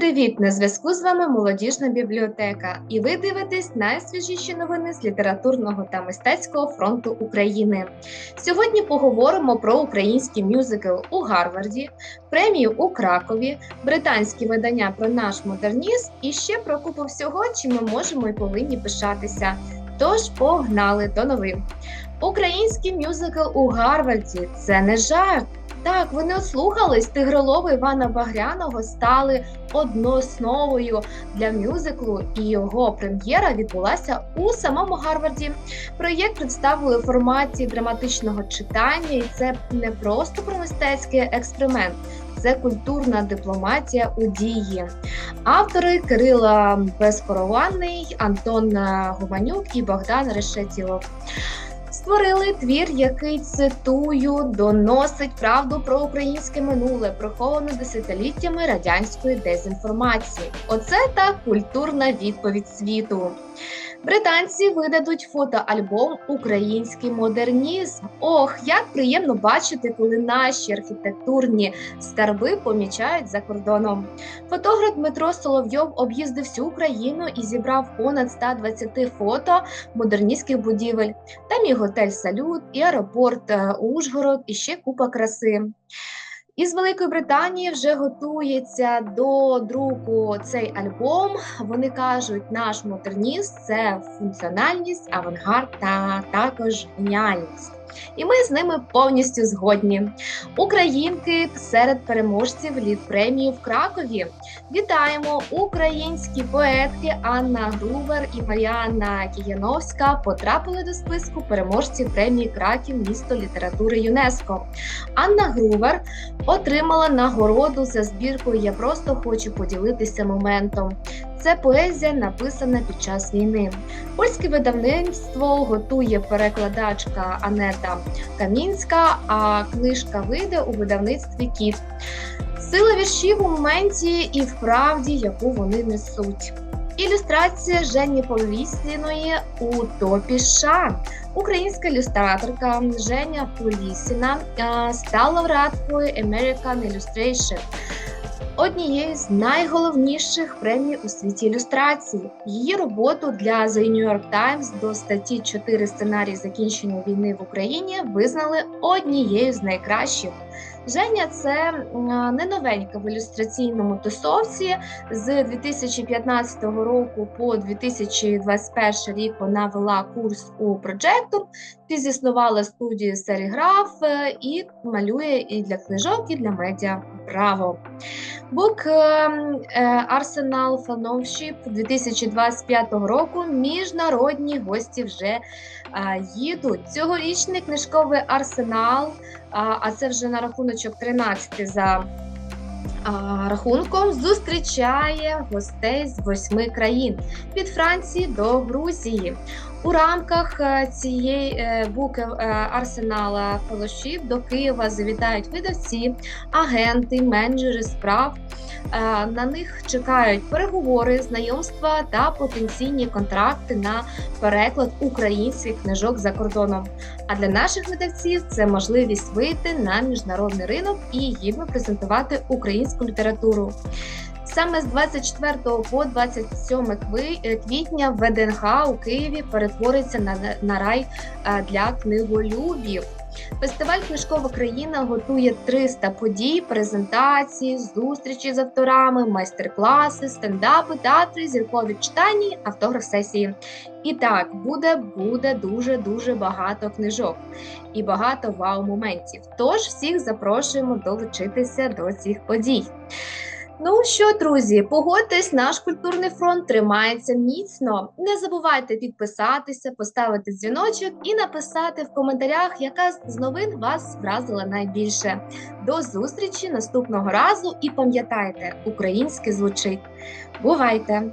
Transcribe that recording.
привіт! На зв'язку з вами молодіжна бібліотека, і ви дивитесь найсвіжіші новини з літературного та мистецького фронту України. Сьогодні поговоримо про український мюзикл у Гарварді, премію у Кракові, британські видання про наш модернізм і ще про купу всього, чим ми можемо і повинні пишатися. Тож погнали до новин. Український мюзикл у Гарварді це не жарт. Так, вони ослухались тигролови Івана Багряного стали одноосновою для мюзиклу, і його прем'єра відбулася у самому Гарварді. Проєкт представили у форматі драматичного читання, і це не просто про мистецький експеримент. Це культурна дипломатія у дії. Автори Кирила Безкорованний, Антон Гуманюк і Богдан Решетілов. Створили твір, який цитую, доносить правду про українське минуле, приховану десятиліттями радянської дезінформації. Оце та культурна відповідь світу. Британці видадуть фотоальбом Український модернізм. Ох, як приємно бачити, коли наші архітектурні скарби помічають за кордоном. Фотограф Дмитро Соловйов об'їздив всю Україну і зібрав понад 120 фото модерністських будівель. Там і готель Салют, і аеропорт е, Ужгород, і ще купа краси. Із Великої Британії вже готується до друку цей альбом. Вони кажуть, наш модернізм це функціональність, авангард та також геніальність. І ми з ними повністю згодні. Українки серед переможців літ премії в Кракові. Вітаємо! Українські поетки Анна Грувер і Маріанна Кіяновська потрапили до списку переможців премії Краків місто літератури ЮНЕСКО. Анна Грувер отримала нагороду за збіркою Я просто хочу поділитися моментом. Це поезія, написана під час війни. Польське видавництво готує перекладачка Анета Камінська, а книжка вийде у видавництві Кіт. Сила віршів у моменті і в правді, яку вони несуть. Ілюстрація Жені Полісіної у топі США. Українська ілюстраторка Женя Полісіна стала лауреаткою American Illustration однією з найголовніших премій у світі ілюстрації. Її роботу для The New York Times до статті «4 сценарії закінчення війни в Україні визнали однією з найкращих. Женя це не новенька в ілюстраційному тусовці. З 2015 року по 2021 рік вона вела курс у Projector, ти зіснувала студію серіграф е, і малює і для книжок, і для медіа. Браво! Бук Arsenal Fellowship 2025 року. Міжнародні гості вже їдуть. Цьогорічний книжковий арсенал, а це вже на рахуночок 13 за рахунком, зустрічає гостей з восьми країн від Франції до Грузії. У рамках е, цієї е, буки е, арсенала фellowship до Києва завітають видавці, агенти, менеджери справ. На них чекають переговори, знайомства та потенційні контракти на переклад українських книжок за кордоном. А для наших видавців це можливість вийти на міжнародний ринок і гідно презентувати українську літературу. Саме з 24 по 27 е, квітня ВДНХ у Києві перетвориться на, на рай е, для книголюбів. Фестиваль Книжкова країна готує 300 подій, презентації, зустрічі з авторами, майстер-класи, стендапи, театри, зіркові читання, автограф сесії. І так буде буде дуже дуже багато книжок і багато вау-моментів. Тож всіх запрошуємо долучитися до цих подій. Ну що, друзі, погодьтесь, наш культурний фронт тримається міцно. Не забувайте підписатися, поставити дзвіночок і написати в коментарях, яка з новин вас вразила найбільше. До зустрічі наступного разу і пам'ятайте, українське звучить. Бувайте!